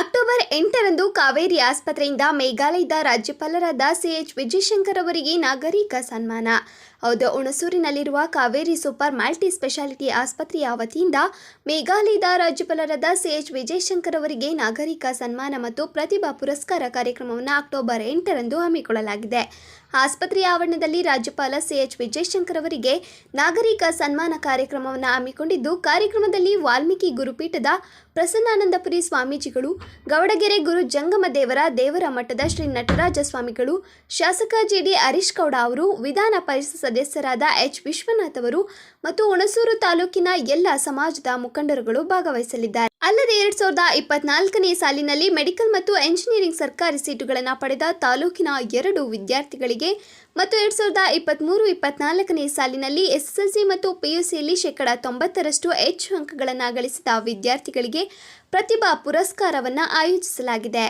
October ಎಂಟರಂದು ಕಾವೇರಿ ಆಸ್ಪತ್ರೆಯಿಂದ ಮೇಘಾಲಯದ ರಾಜ್ಯಪಾಲರಾದ ಸಿಎಚ್ ವಿಜಯಶಂಕರ್ ಅವರಿಗೆ ನಾಗರಿಕ ಸನ್ಮಾನ. ಹೌದು, ಹುಣಸೂರಿನಲ್ಲಿರುವ ಕಾವೇರಿ ಸೂಪರ್ ಮಲ್ಟಿ ಸ್ಪೆಷಾಲಿಟಿ ಆಸ್ಪತ್ರೆಯ ವತಿಯಿಂದ ಮೇಘಾಲಯದ ರಾಜ್ಯಪಾಲರಾದ ಸಿಎಚ್ ವಿಜಯಶಂಕರ್ ಅವರಿಗೆ ನಾಗರಿಕ ಸನ್ಮಾನ ಮತ್ತು ಪ್ರತಿಭಾ ಪುರಸ್ಕಾರ ಕಾರ್ಯಕ್ರಮವನ್ನು ಅಕ್ಟೋಬರ್ ಎಂಟರಂದು ಹಮ್ಮಿಕೊಳ್ಳಲಾಗಿದೆ. ಆಸ್ಪತ್ರೆಯ ಆವರಣದಲ್ಲಿ ರಾಜ್ಯಪಾಲ ಸಿಎಚ್ ವಿಜಯಶಂಕರ್ ಅವರಿಗೆ ನಾಗರಿಕ ಸನ್ಮಾನ ಕಾರ್ಯಕ್ರಮವನ್ನು ಹಮ್ಮಿಕೊಂಡಿದ್ದು, ಕಾರ್ಯಕ್ರಮದಲ್ಲಿ ವಾಲ್ಮೀಕಿ ಗುರುಪೀಠದ ಪ್ರಸನ್ನಾನಂದಪುರಿ ಸ್ವಾಮೀಜಿಗಳು ಗೌಡಗೆರೆ ಗುರು ಜಂಗಮ ದೇವರ ದೇವರ ಮಠದ ಶ್ರೀ ನಟರಾಜ ಸ್ವಾಮಿಗಳು ಶಾಸಕ ಜಿಡಿ ಹರೀಶ್ ಗೌಡ ಅವರು, ವಿಧಾನ ಪರಿಷತ್ ಸದಸ್ಯರಾದ ಎಚ್ ವಿಶ್ವನಾಥ್ ಅವರು ಮತ್ತು ಹುಣಸೂರು ತಾಲೂಕಿನ ಎಲ್ಲ ಸಮಾಜದ ಮುಖಂಡರುಗಳು ಭಾಗವಹಿಸಲಿದ್ದಾರೆ. ಅಲ್ಲದೆ ಎರಡ್ ಸಾವಿರದ ಇಪ್ಪತ್ನಾಲ್ಕನೇ ಸಾಲಿನಲ್ಲಿ ಮೆಡಿಕಲ್ ಮತ್ತು ಎಂಜಿನಿಯರಿಂಗ್ ಸರ್ಕಾರಿ ಸೀಟುಗಳನ್ನು ಪಡೆದ ತಾಲೂಕಿನ ಎರಡು ವಿದ್ಯಾರ್ಥಿಗಳಿಗೆ ಮತ್ತು ಎರಡ್ ಸಾವಿರದ ಇಪ್ಪತ್ತ್ಮೂರು ಇಪ್ಪತ್ನಾಲ್ಕನೇ ಸಾಲಿನಲ್ಲಿ ಎಸ್ಎಸ್ಎಲ್ಸಿ ಮತ್ತು ಪಿಯುಸಿಯಲ್ಲಿ ಶೇಕಡ ತೊಂಬತ್ತರಷ್ಟು ಹೆಚ್ಚು ಅಂಕಗಳನ್ನು ಗಳಿಸಿದ ವಿದ್ಯಾರ್ಥಿಗಳಿಗೆ ಪ್ರತಿಭಾ ಪುರಸ್ಕಾರವನ್ನು ಆಯೋಜಿಸಲಾಗಿದೆ.